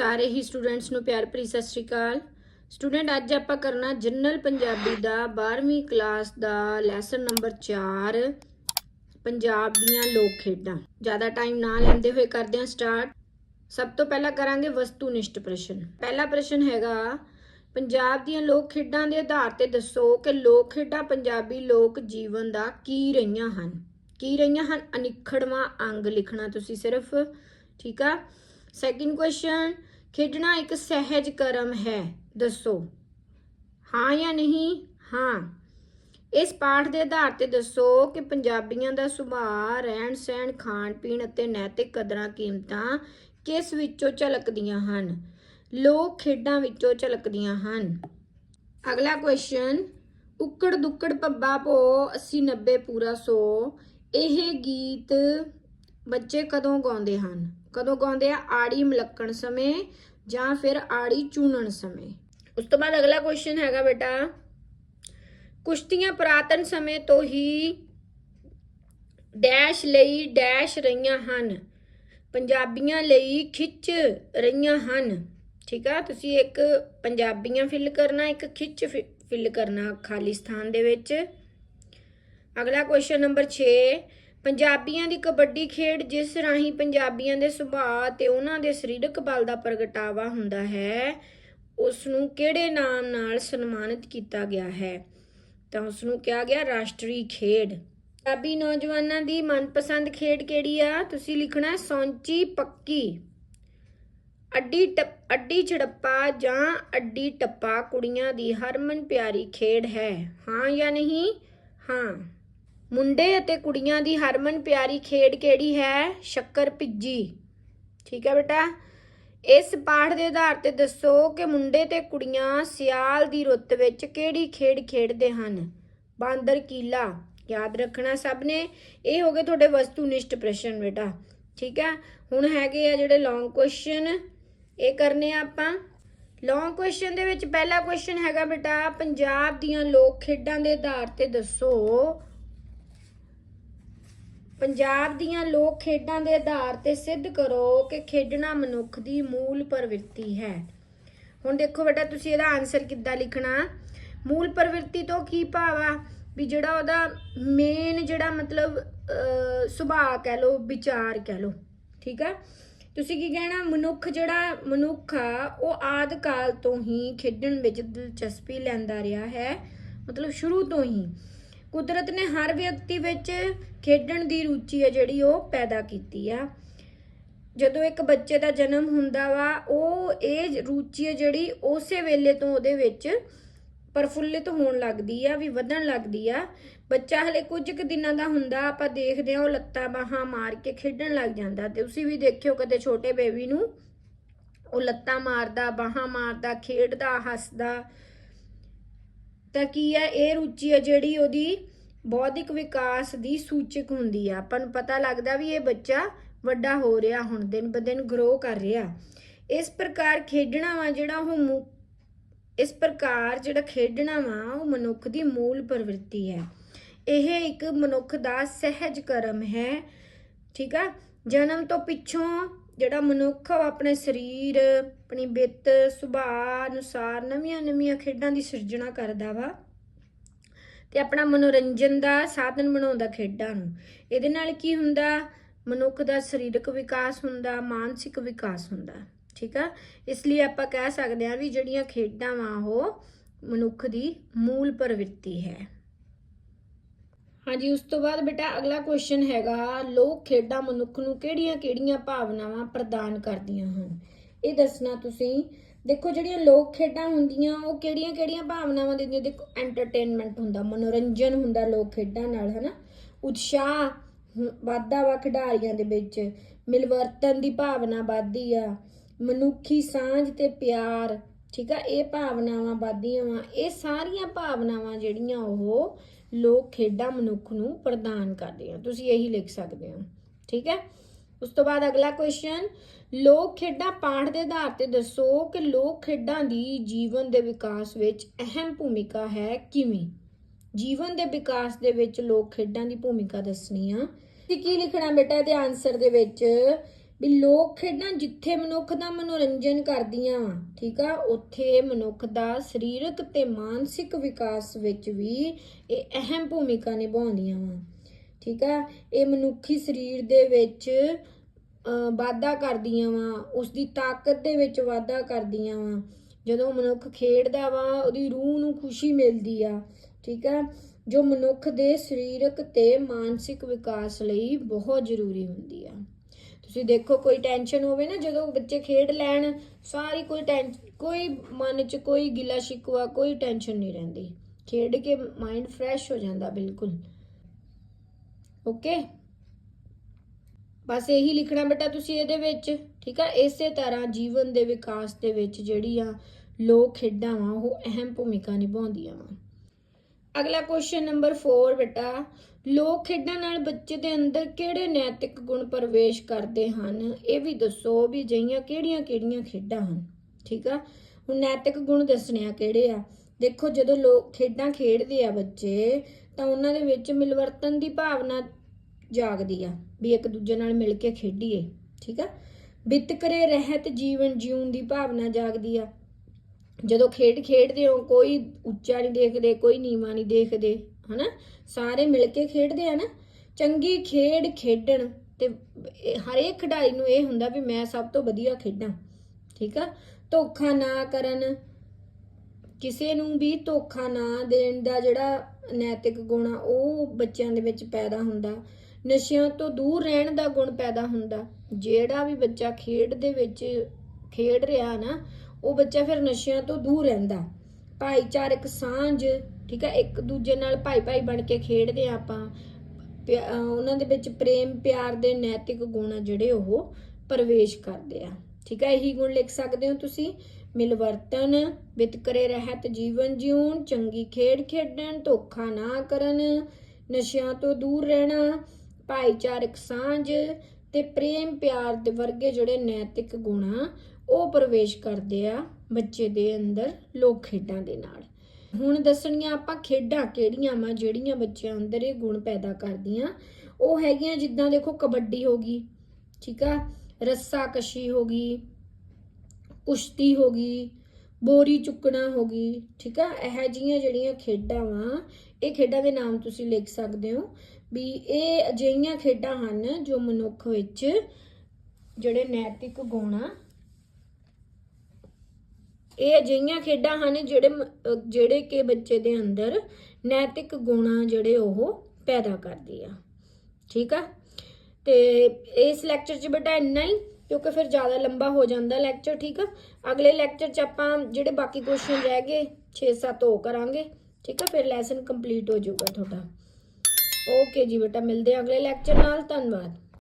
ਸਾਰੇ ਹੀ ਸਟੂਡੈਂਟਸ ਨੂੰ ਪਿਆਰ ਭਰੀ ਸਤਿ ਸ਼੍ਰੀ ਅਕਾਲ। ਸਟੂਡੈਂਟ, ਅੱਜ ਆਪਾਂ ਕਰਨਾ ਜਨਰਲ ਪੰਜਾਬੀ ਦਾ 12ਵੀਂ ਕਲਾਸ ਦਾ ਲੈਸਨ ਨੰਬਰ 4 ਪੰਜਾਬ ਦੀਆਂ ਲੋਕ ਖੇਡਾਂ। ਜ਼ਿਆਦਾ ਟਾਈਮ ਨਾ ਲੈਂਦੇ ਹੋਏ ਕਰਦੇ ਹਾਂ ਸਟਾਰਟ ਸਭ ਤੋਂ ਪਹਿਲਾਂ ਕਰਾਂਗੇ ਵਸਤੂਨਿਸ਼ਟ ਪ੍ਰਸ਼ਨ। ਪਹਿਲਾ ਪ੍ਰਸ਼ਨ ਹੈਗਾ, ਪੰਜਾਬ ਦੀਆਂ ਲੋਕ ਖੇਡਾਂ ਦੇ ਆਧਾਰ ਤੇ ਦੱਸੋ ਕਿ ਲੋਕ ਖੇਡਾਂ ਪੰਜਾਬੀ ਲੋਕ ਜੀਵਨ ਦਾ ਕੀ ਰਹੀਆਂ ਹਨ। ਕੀ ਰਹੀਆਂ ਹਨ? ਅਨਿਖੜਵਾਂ ਅੰਗ ਲਿਖਣਾ ਤੁਸੀਂ ਸਿਰਫ, ਠੀਕ ਆ? ਸੈਕਿੰਡ ਕੁਐਸਚਨ ਖੇਡਣਾ ਇੱਕ ਸਹਿਜ ਕਰਮ ਹੈ, ਦੱਸੋ। ਹਾਂ ਜਾਂ ਨਹੀਂ? ਹਾਂ। ਇਸ ਪਾਠ ਦੇ ਆਧਾਰ ਤੇ ਦੱਸੋ ਕਿ ਪੰਜਾਬੀਆਂ ਦਾ ਸੁਭਾਅ ਰਹਿਣ ਸਹਿਣ ਖਾਣ ਪੀਣ ਅਤੇ ਨੈਤਿਕ ਕਦਰਾਂ, ਕੀਮਤਾਂ ਕਿਸ ਵਿੱਚੋਂ ਝਲਕਦੀਆਂ ਹਨ? ਲੋਕ ਖੇਡਾਂ ਵਿੱਚੋਂ ਝਲਕਦੀਆਂ ਹਨ। ਅਗਲਾ ਕੁਐਸਚਨ ਉੱਕੜ ਦੁੱਕੜ ਪੱਬਾ ਪੋ 80 90 ਪੂਰਾ 100 ਇਹ ਗੀਤ ਬੱਚੇ ਕਦੋਂ ਗਾਉਂਦੇ ਹਨ? ਕਦੋਂ ਗਾਉਂਦੇ ਆ? ਆੜੀ ਮਲੱਕਣ ਸਮੇਂ ਜਾਂ ਫਿਰ ਆੜੀ ਚੂਣਨ ਸਮੇਂ? ਉਸ ਤੋਂ ਬਾਅਦ ਅਗਲਾ ਕੁਐਸਚਨ ਹੈਗਾ ਬੇਟਾ, ਕੁਸ਼ਤੀਆਂ ਪੁਰਾਤਨ ਸਮੇਂ ਤੋਂ ਹੀ ਡੈਸ਼ ਲਈ ਡੈਸ਼ ਰਹੀਆਂ ਹਨ, ਪੰਜਾਬੀਆਂ ਲਈ ਖਿੱਚ ਰਹੀਆਂ ਹਨ। ਠੀਕ ਆ? ਤੁਸੀਂ ਇੱਕ ਪੰਜਾਬੀਆਂ ਫਿਲ ਕਰਨਾ, ਇੱਕ ਖਿੱਚ ਫਿਲ ਕਰਨਾ ਖਾਲੀ ਸਥਾਨ ਦੇ ਵਿੱਚ। ਅਗਲਾ ਕੁਐਸਚਨ ਨੰਬਰ 6 ਪੰਜਾਬੀਆਂ ਦੀ ਕਬੱਡੀ ਖੇਡ ਜਿਸ ਰਾਹੀਂ ਪੰਜਾਬੀਆਂ ਦੇ ਸੁਭਾਅ ਤੇ ਉਹਨਾਂ ਦੇ ਸਰੀਰਕ ਬਲ ਦਾ ਪ੍ਰਗਟਾਵਾ ਹੁੰਦਾ ਹੈ ਉਸ ਨੂੰ ਕਿਹੜੇ ਨਾਮ ਨਾਲ ਸਨਮਾਨਿਤ ਕੀਤਾ ਗਿਆ ਹੈ? ਤਾਂ ਉਸ ਨੂੰ ਕਿਹਾ ਗਿਆ ਰਾਸ਼ਟਰੀ ਖੇਡ। ਪੰਜਾਬੀ ਨੌਜਵਾਨਾਂ ਦੀ ਮਨਪਸੰਦ ਖੇਡ ਕਿਹੜੀ ਆ? ਤੁਸੀਂ ਲਿਖਣਾ ਸੌਂਚੀ ਪੱਕੀ। ਅੱਡੀ ਟੱਪ ਅੱਡੀ ਛੜੱਪਾ ਜਾਂ ਅੱਡੀ ਟੱਪਾ ਕੁੜੀਆਂ ਦੀ ਹਰਮਨ ਪਿਆਰੀ ਖੇਡ ਹੈ। ਹਾਂ ਜਾਂ ਨਹੀਂ? ਹਾਂ। ਮੁੰਡੇ ਅਤੇ ਕੁੜੀਆਂ ਦੀ ਹਰਮਨ ਪਿਆਰੀ ਖੇਡ ਕਿਹੜੀ ਹੈ? ਸ਼ੱਕਰ ਭਿੱਜੀ। ਠੀਕ ਹੈ ਬੇਟਾ? ਇਸ ਪਾਠ ਦੇ ਆਧਾਰ ਤੇ ਦੱਸੋ ਕਿ ਮੁੰਡੇ ਤੇ ਕੁੜੀਆਂ ਸਿਆਲ ਦੀ ਰੁੱਤ ਵਿੱਚ ਕਿਹੜੀ ਖੇਡ ਖੇਡਦੇ ਹਨ? ਬਾਂਦਰ ਕੀਲਾ। ਯਾਦ ਰੱਖਣਾ ਸਭ ਨੇ। ਇਹ ਹੋ ਗਏ ਤੁਹਾਡੇ ਵਸਤੂਨਿਸ਼ਟ ਪ੍ਰਸ਼ਨ ਬੇਟਾ। ਠੀਕ ਹੈ? ਹੁਣ ਹੈਗੇ ਆ ਜਿਹੜੇ ਲੌਂਗ ਕੁਐਸਚਨ ਇਹ ਕਰਨੇ ਆ ਆਪਾਂ। ਲੌਂਗ ਕੁਐਸਚਨ ਦੇ ਵਿੱਚ ਪਹਿਲਾ ਕੁਐਸਚਨ ਹੈਗਾ ਬੇਟਾ, ਪੰਜਾਬ ਦੀਆਂ ਲੋਕ ਖੇਡਾਂ ਦੇ ਆਧਾਰ ਤੇ ਦੱਸੋ ਪੰਜਾਬ ਦੀਆਂ ਲੋਕ ਖੇਡਾਂ ਦੇ ਆਧਾਰ ਤੇ ਸਿੱਧ ਕਰੋ ਕਿ ਖੇਡਣਾ ਮਨੁੱਖ ਦੀ ਮੂਲ ਪ੍ਰਵਿਰਤੀ ਹੈ। ਹੁਣ ਦੇਖੋ ਬੇਟਾ, ਤੁਸੀਂ ਇਹਦਾ ਆਨਸਰ ਕਿੱਦਾਂ ਲਿਖਣਾ? ਮੂਲ ਪ੍ਰਵਿਰਤੀ ਤੋਂ ਕੀ ਭਾਵ ਆ? ਵੀ ਜਿਹੜਾ ਉਹਦਾ ਮੇਨ ਜਿਹੜਾ ਮਤਲਬ ਸੁਭਾਅ ਕਹਿ ਲਓ, ਵਿਚਾਰ ਕਹਿ ਲਓ, ਠੀਕ ਹੈ ਤੁਸੀਂ ਕੀ ਕਹਿਣਾ? ਮਨੁੱਖ ਜਿਹੜਾ ਮਨੁੱਖ ਆ, ਉਹ ਆਦ ਕਾਲ ਤੋਂ ਹੀ ਖੇਡਣ ਵਿੱਚ ਦਿਲਚਸਪੀ ਲੈਂਦਾ ਰਿਹਾ ਹੈ। ਮਤਲਬ ਸ਼ੁਰੂ ਤੋਂ ਹੀ। ਕੁਦਰਤ ਨੇ ਹਰ ਵਿਅਕਤੀ ਵਿੱਚ ਖੇਡਣ ਦੀ ਰੁਚੀ ਹੈ ਜਿਹੜੀ ਉਹ ਪੈਦਾ ਕੀਤੀ ਆ। ਜਦੋਂ ਇੱਕ ਬੱਚੇ ਦਾ ਜਨਮ ਹੁੰਦਾ ਵਾ, ਉਹ ਇਹ ਰੁਚੀ ਹੈ ਜਿਹੜੀ ਉਸੇ ਵੇਲੇ ਤੋਂ ਉਹਦੇ ਵਿੱਚ ਪ੍ਰਫੁੱਲਿਤ ਹੋਣ ਲੱਗਦੀ ਆ, ਵੀ ਵਧਣ ਲੱਗਦੀ ਆ। ਬੱਚਾ ਹਲੇ ਕੁਝ ਕੁ ਦਿਨਾਂ ਦਾ ਹੁੰਦਾ, ਆਪਾਂ ਦੇਖਦੇ ਆ ਉਹ ਲੱਤਾਂ ਬਾਹਾਂ ਮਾਰ ਕੇ ਖੇਡਣ ਲੱਗ ਜਾਂਦਾ ਤੇ ਤੁਸੀਂ ਵੀ ਦੇਖਿਓ ਕਦੇ ਛੋਟੇ ਬੇਬੀ ਨੂੰ ਉਹ ਲੱਤਾਂ ਮਾਰਦਾ, ਬਾਹਾਂ ਮਾਰਦਾ, ਖੇਡਦਾ, ਹੱਸਦਾ ਤਾਂ ਕੀ ਹੈ, ਇਹ ਰੁਚੀ ਹੈ ਜਿਹੜੀ ਉਹਦੀ ਬੌਧਿਕ ਵਿਕਾਸ ਦੀ ਸੂਚਕ ਹੁੰਦੀ ਆ। ਆਪਾਂ ਨੂੰ ਪਤਾ ਲੱਗਦਾ ਵੀ ਇਹ ਬੱਚਾ ਵੱਡਾ ਹੋ ਰਿਹਾ, ਹੁਣ ਦਿਨ ਬ ਦਿਨ ਗਰੋ ਕਰ ਰਿਹਾ। ਇਸ ਪ੍ਰਕਾਰ ਖੇਡਣਾ ਵਾ ਜਿਹੜਾ ਉਹ ਮੁ- ਇਸ ਪ੍ਰਕਾਰ ਜਿਹੜਾ ਖੇਡਣਾ ਵਾ, ਉਹ ਮਨੁੱਖ ਦੀ ਮੂਲ ਪ੍ਰਵਿਰਤੀ ਹੈ। ਇਹ ਇੱਕ ਮਨੁੱਖ ਦਾ ਸਹਿਜ ਕਰਮ ਹੈ, ਠੀਕ ਆ? ਜਨਮ ਤੋਂ ਪਿੱਛੋਂ ਜਿਹੜਾ ਮਨੁੱਖ ਉਹ ਆਪਣੇ ਸਰੀਰ, ਆਪਣੀ ਬਿੱਤ ਸੁਭਾਅ ਅਨੁਸਾਰ ਨਵੀਆਂ-ਨਵੀਆਂ ਖੇਡਾਂ ਦੀ ਸਿਰਜਣਾ ਕਰਦਾ ਵਾ ਤੇ ਆਪਣਾ ਮਨੋਰੰਜਨ ਦਾ ਸਾਧਨ ਬਣਾਉਂਦਾ ਖੇਡਾਂ ਨੂੰ। ਇਹਦੇ ਨਾਲ ਕੀ ਹੁੰਦਾ? ਮਨੁੱਖ ਦਾ ਸਰੀਰਕ ਵਿਕਾਸ ਹੁੰਦਾ, ਮਾਨਸਿਕ ਵਿਕਾਸ ਹੁੰਦਾ, ਠੀਕ ਆ? ਇਸ ਲਈ ਆਪਾਂ ਕਹਿ ਸਕਦੇ ਹਾਂ ਵੀ ਜਿਹੜੀਆਂ ਖੇਡਾਂ ਵਾ ਉਹ ਮਨੁੱਖ ਦੀ ਮੂਲ ਪ੍ਰਵਿਰਤੀ ਹੈ। ਹਾਂਜੀ, ਉਸ ਤੋਂ ਬਾਅਦ ਬੇਟਾ ਅਗਲਾ ਕੁਐਸਚਨ ਹੈਗਾ, ਲੋਕ ਖੇਡਾਂ ਮਨੁੱਖ ਨੂੰ ਕਿਹੜੀਆਂ-ਕਿਹੜੀਆਂ ਭਾਵਨਾਵਾਂ ਪ੍ਰਦਾਨ ਕਰਦੀਆਂ ਹਨ? ਇਹ ਦੱਸਣਾ ਤੁਸੀਂ। ਦੇਖੋ, ਜਿਹੜੀਆਂ ਲੋਕ ਖੇਡਾਂ ਹੁੰਦੀਆਂ, ਉਹ ਕਿਹੜੀਆਂ-ਕਿਹੜੀਆਂ ਭਾਵਨਾਵਾਂ ਦਿੰਦੀਆਂ? ਦੇਖੋ ਐਂਟਰਟੇਨਮੈਂਟ ਹੁੰਦਾ, ਮਨੋਰੰਜਨ ਹੁੰਦਾ ਲੋਕ ਖੇਡਾਂ ਨਾਲ, ਹਨਾ? ਉਤਸ਼ਾਹ, ਹੁ- ਵੱਧਦਾ ਵਾ ਖਿਡਾਰੀਆਂ ਦੇ ਵਿੱਚ। ਮਿਲਵਰਤਨ ਦੀ ਭਾਵਨਾ ਵੱਧਦੀ ਆ। ਮਨੁੱਖੀ ਸਾਂਝ ਤੇ ਪਿਆਰ, ਠੀਕ ਆ? ਇਹ ਭਾਵਨਾਵਾਂ ਵੱਧਦੀਆਂ ਵਾ। ਇਹ ਸਾਰੀਆਂ ਭਾਵਨਾਵਾਂ ਜਿਹੜੀਆਂ ਉਹ ਲੋਕ ਖੇਡਾਂ ਮਨੁੱਖ ਨੂੰ ਪ੍ਰਦਾਨ ਕਰਦੇ ਆ ਤੁਸੀਂ ਇਹੀ ਲਿਖ ਸਕਦੇ ਹੋ। ਠੀਕ ਹੈ? ਉਸ ਤੋਂ ਬਾਅਦ ਅਗਲਾ ਕੁਐਸਚਨ ਲੋਕ ਖੇਡਾਂ ਪਾਠ ਦੇ ਆਧਾਰ ਤੇ ਦੱਸੋ ਕਿ ਲੋਕ ਖੇਡਾਂ ਦੀ ਜੀਵਨ ਦੇ ਵਿਕਾਸ ਵਿੱਚ ਅਹਿਮ ਭੂਮਿਕਾ ਹੈ ਕਿਵੇਂ? ਜੀਵਨ ਦੇ ਵਿਕਾਸ ਦੇ ਵਿੱਚ ਲੋਕ ਖੇਡਾਂ ਦੀ ਭੂਮਿਕਾ ਦੱਸਣੀ ਆ। ਕੀ ਲਿਖਣਾ ਬੇਟਾ? ਇਹਦੇ ਆਨਸਰ ਦੇ ਵਿੱਚ ਵੀ ਲੋਕ ਖੇਡਾਂ ਜਿੱਥੇ ਮਨੁੱਖ ਦਾ ਮਨੋਰੰਜਨ ਕਰਦੀਆਂ ਵਾ, ਠੀਕ ਆ, ਉੱਥੇ ਮਨੁੱਖ ਦਾ ਸਰੀਰਕ ਤੇ ਮਾਨਸਿਕ ਵਿਕਾਸ ਵਿੱਚ ਵੀ ਇਹ ਅਹਿਮ ਭੂਮਿਕਾ ਨਿਭਾਉਂਦੀਆਂ ਵਾ, ਠੀਕ ਆ, ਇਹ ਮਨੁੱਖੀ ਸਰੀਰ ਦੇ ਵਿੱਚ ਵਾਧਾ ਕਰਦੀਆਂ ਵਾ ਉਸ ਦੀ ਤਾਕਤ ਦੇ ਵਿੱਚ ਵਾਧਾ ਕਰਦੀਆਂ ਵਾ, ਜਦੋਂ ਮਨੁੱਖ ਖੇਡਦਾ ਵਾ, ਉਹਦੀ ਰੂਹ ਨੂੰ ਖੁਸ਼ੀ ਮਿਲਦੀ ਆ, ਠੀਕ ਆ, ਜੋ ਮਨੁੱਖ ਦੇ ਸਰੀਰਕ ਤੇ ਮਾਨਸਿਕ ਵਿਕਾਸ ਲਈ ਬਹੁਤ ਜ਼ਰੂਰੀ ਹੁੰਦੀ ਆ। ਤੁਸੀਂ ਦੇਖੋ, ਕੋਈ ਟੈਨਸ਼ਨ ਹੋਵੇ ਨਾ, ਜਦੋਂ ਬੱਚੇ ਖੇਡ ਲੈਣ, ਸਾਰੀ ਕੋਈ ਟੈਨਸ਼ਨ ਕੋਈ ਮਨ 'ਚ ਕੋਈ ਗਿਲਾ ਸ਼ਿਕਵਾ, ਕੋਈ ਟੈਨਸ਼ਨ ਨਹੀਂ ਰਹਿੰਦੀ। ਖੇਡ ਕੇ ਮਾਈਂਡ ਫਰੈਸ਼ ਹੋ ਜਾਂਦਾ, ਬਿਲਕੁਲ। ਓਕੇ ਬਸ ਇਹੀ ਲਿਖਣਾ ਬੇਟਾ ਤੁਸੀਂ ਇਹਦੇ ਵਿੱਚ, ਠੀਕ ਆ? ਇਸੇ ਤਰ੍ਹਾਂ ਜੀਵਨ ਦੇ ਵਿਕਾਸ ਦੇ ਵਿੱਚ ਜਿਹੜੀ ਆ ਲੋਕ ਖੇਡਾਂ ਵਾ, ਉਹ ਅਹਿਮ ਭੂਮਿਕਾ ਨਿਭਾਉਂਦੀਆਂ ਵਾ। ਅਗਲਾ ਕੁਐਸਚਨ ਨੰਬਰ 4 ਬੇਟਾ, ਲੋਕ ਖੇਡਾਂ ਨਾਲ ਬੱਚੇ ਦੇ ਅੰਦਰ ਕਿਹੜੇ ਨੈਤਿਕ ਗੁਣ ਪ੍ਰਵੇਸ਼ ਕਰਦੇ ਹਨ? ਇਹ ਵੀ ਦੱਸੋ ਵੀ ਜਈਆਂ ਕਿਹੜੀਆਂ-ਕਿਹੜੀਆਂ ਖੇਡਾਂ ਹਨ? ਠੀਕ ਆ? ਹੁਣ ਨੈਤਿਕ ਗੁਣ ਦੱਸਣੇ ਆ ਕਿਹੜੇ ਆ? ਦੇਖੋ, ਜਦੋਂ ਲੋਕ ਖੇਡਾਂ ਖੇਡਦੇ ਆ ਬੱਚੇ, ਤਾਂ ਉਹਨਾਂ ਦੇ ਵਿੱਚ ਮਿਲਵਰਤਨ ਦੀ ਭਾਵਨਾ ਜਾਗਦੀ ਆ, ਵੀ ਇੱਕ ਦੂਜੇ ਨਾਲ ਮਿਲ ਕੇ ਖੇਡੀਏ, ਠੀਕ ਆ? ਵਿਤਕਰੇ ਰਹਿਤ ਜੀਵਨ ਜਿਉਣ ਦੀ ਭਾਵਨਾ ਜਾਗਦੀ ਆ। ਜਦੋਂ ਖੇਡ ਖੇਡਦੇ ਹੋ, ਕੋਈ ਉੱਚਾ ਨਹੀਂ ਦੇਖਦੇ, ਕੋਈ ਨੀਵਾਂ ਨਹੀਂ ਦੇਖਦੇ, ਹਨਾ? ਸਾਰੇ ਮਿਲ ਕੇ ਖੇਡਦੇ ਆ ਨਾ। ਚੰਗੀ ਖੇਡ ਖੇਡਣ ਤੇ ਹਰੇਕ ਖਿਡਾਰੀ ਨੂੰ ਇਹ ਹੁੰਦਾ ਵੀ ਮੈਂ ਸਭ ਤੋਂ ਵਧੀਆ ਖੇਡਾਂ, ਠੀਕ ਆ? ਧੋਖਾ ਨਾ ਕਰਨ, ਕਿਸੇ ਨੂੰ ਵੀ ਧੋਖਾ ਨਾ ਦੇਣ ਦਾ ਜਿਹੜਾ ਨੈਤਿਕ ਗੁਣ ਆ, ਉਹ ਬੱਚਿਆਂ ਦੇ ਵਿੱਚ ਪੈਦਾ ਹੁੰਦਾ। ਨਸ਼ਿਆਂ ਤੋਂ ਦੂਰ ਰਹਿਣ ਦਾ ਗੁਣ ਪੈਦਾ ਹੁੰਦਾ। ਜਿਹੜਾ ਵੀ ਬੱਚਾ ਖੇਡ ਦੇ ਵਿੱਚ ਖੇਡ ਰਿਹਾ ਨਾ ਉਹ ਬੱਚਾ ਫਿਰ ਨਸ਼ਿਆਂ ਤੋਂ ਦੂਰ ਰਹਿੰਦਾ। ਭਾਈਚਾਰਕ ਸਾਂਝ, ਠੀਕ ਹੈ ਇੱਕ ਦੂਜੇ ਨਾਲ ਭਾਈ ਭਾਈ ਬਣ ਕੇ ਖੇਡਦੇ ਆ ਆਪਾਂ। ਉਹਨਾਂ ਦੇ ਵਿੱਚ ਪ੍ਰੇਮ, ਪਿਆਰ ਦੇ ਨੈਤਿਕ ਗੁਣ ਜਿਹੜੇ ਉਹ ਪ੍ਰਵੇਸ਼ ਕਰਦੇ ਆ। ਠੀਕ ਹੈ ਇਹੀ ਗੁਣ ਲਿਖ ਸਕਦੇ ਹੋ ਤੁਸੀਂ। ਮਿਲਵਰਤਨ, ਵਿਤਕਰੇ ਰਹਿਤ ਜੀਵਨ ਜਿਉਣ, ਚੰਗੀ ਖੇਡ ਖੇਡਣ, ਧੋਖਾ ਨਾ ਕਰਨ, ਨਸ਼ਿਆਂ ਤੋਂ ਦੂਰ ਰਹਿਣਾ, ਭਾਈਚਾਰਕ ਸਾਂਝ ਤੇ ਪ੍ਰੇਮ, ਪਿਆਰ ਦੇ ਵਰਗੇ ਜਿਹੜੇ ਨੈਤਿਕ ਗੁਣ ਉਹ ਪ੍ਰਵੇਸ਼ ਕਰਦੇ ਆ ਬੱਚੇ ਦੇ ਅੰਦਰ ਲੋਕ ਖੇਡਾਂ ਦੇ ਨਾਲ। ਹੁਣ ਦੱਸਣੀਆਂ ਆਪਾਂ ਖੇਡਾਂ ਕਿਹੜੀਆਂ ਵਾ, ਜਿਹੜੀਆਂ ਬੱਚਿਆਂ ਅੰਦਰ ਇਹ ਗੁਣ ਪੈਦਾ ਕਰਦੀਆਂ। ਉਹ ਹੈਗੀਆਂ ਜਿੱਦਾਂ ਦੇਖੋ ਕਬੱਡੀ ਹੋ ਗਈ, ਠੀਕ ਆ? ਰੱਸਾ ਕਸ਼ੀ ਹੋ ਗਈ, ਕੁਸ਼ਤੀ ਹੋ ਗਈ, ਬੋਰੀ ਚੁੱਕਣਾ ਹੋ ਗਈ, ਠੀਕ ਆ? ਇਹ ਜੀਆਂ ਜਿਹੜੀਆਂ ਖੇਡਾਂ ਵਾ, ਇਹ ਖੇਡਾਂ ਦੇ ਨਾਮ ਤੁਸੀਂ ਲਿਖ ਸਕਦੇ ਹੋ ਵੀ ਇਹ ਅਜਿਹੀਆਂ ਖੇਡਾਂ ਹਨ ਜੋ ਮਨੁੱਖ ਵਿੱਚ ਜਿਹੜੇ ਨੈਤਿਕ ਗੁਣ ਆ ਇਹ ਅਜਿਹੀਆਂ ਖੇਡਾਂ ਹਨ ਜਿਹੜੇ ਮ- ਜਿਹੜੇ ਕਿ ਬੱਚੇ ਦੇ ਅੰਦਰ ਨੈਤਿਕ ਗੁਣ ਜਿਹੜੇ ਉਹ ਪੈਦਾ ਕਰਦੀ ਆ। ਠੀਕ ਆ? ਤੇ ਇਸ ਲੈਕਚਰ 'ਚ ਬੇਟਾ ਇੰਨਾ ਹੀ, ਕਿਉਂਕਿ ਫਿਰ ਜ਼ਿਆਦਾ ਲੰਬਾ ਹੋ ਜਾਂਦਾ ਲੈਕਚਰ ਠੀਕ ਆ? ਅਗਲੇ ਲੈਕਚਰ 'ਚ ਆਪਾਂ ਜਿਹੜੇ ਬਾਕੀ ਕੁਐਸਚਨ ਰਹਿ ਗਏ 6-7 ਉਹ ਕਰਾਂਗੇ। ਠੀਕ ਆ? ਫਿਰ ਲੈਸਨ ਕੰਪਲੀਟ ਹੋ ਜਾਊਗਾ ਤੁਹਾਡਾ। ਓਕੇ ਜੀ ਬੇਟਾ, ਮਿਲਦੇ ਆ ਅਗਲੇ ਲੈਕਚਰ ਨਾਲ। ਧੰਨਵਾਦ।